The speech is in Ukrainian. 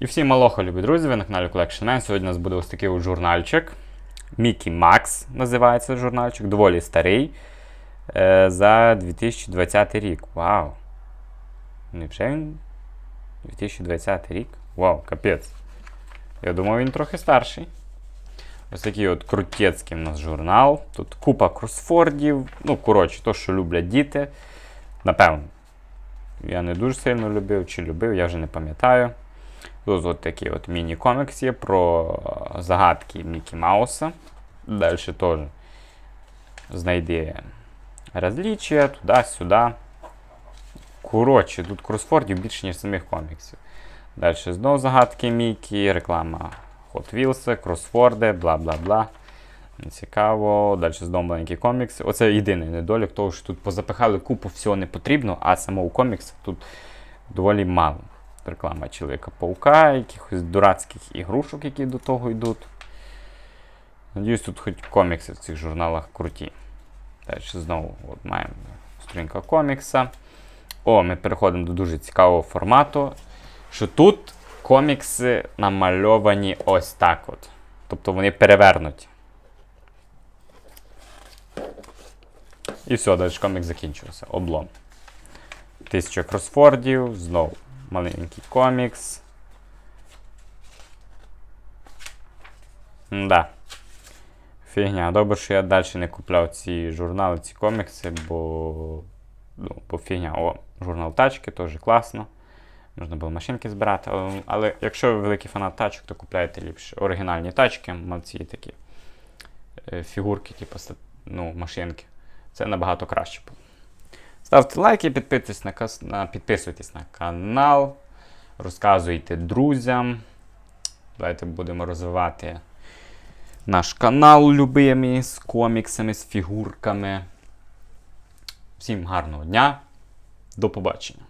І всім малохо, любі друзі, ви на каналі Collection Man. Сьогодні у нас буде ось такий от журнальчик. Mickey Max називається журнальчик, доволі старий. Е, за 2020 рік. Вау. Невже він 2020 рік? Вау, капець. Я думав, він трохи старший. Ось такий от крутецький в нас журнал. Тут купа кросфордів. Ну, коротше, то, що люблять діти. Напевно. Я не дуже сильно любив чи любив, я вже не пам'ятаю. Тут от такий от міні-комікс є про е, загадки Мікі Мауса. Далі теж знайди розліччя туди-сюди. Коротше, тут кросфордів більше, ніж самих коміксів. Далі знову загадки Мікі, реклама Hot Wheels, кросфорди, бла-бла-бла. Цікаво. Далі знову маленькі комікси. Оце єдиний недолік, того, що тут позапихали купу всього не потрібно, а самого коміксу тут доволі мало. Реклама Чоловіка Паука, якихось дурацьких ігрушок, які до того йдуть. Надіюсь, тут хоч комікси в цих журналах круті. Далі знову от маємо сторінка комікса. О, ми переходимо до дуже цікавого формату. Що тут комікси намальовані ось так от. Тобто вони перевернуті. І все, далі комікс закінчився. Облом. Тисяча кросфордів, знову маленький комікс. Да. Фігня. Добре, що я далі не купляв ці журнали, ці комікси, бо. Ну, бо фігня. О, журнал тачки теж класно. Можна було машинки збирати. Але, якщо ви великий фанат тачок, то купляйте ліпше оригінальні тачки, мавці такі е, фігурки, типу, ну, машинки. Це набагато краще буде. Ставте лайки, підписуйтесь на, на, підписуйтесь на канал, розказуйте друзям. Давайте будемо розвивати наш канал любимий з коміксами, з фігурками. Всім гарного дня. До побачення.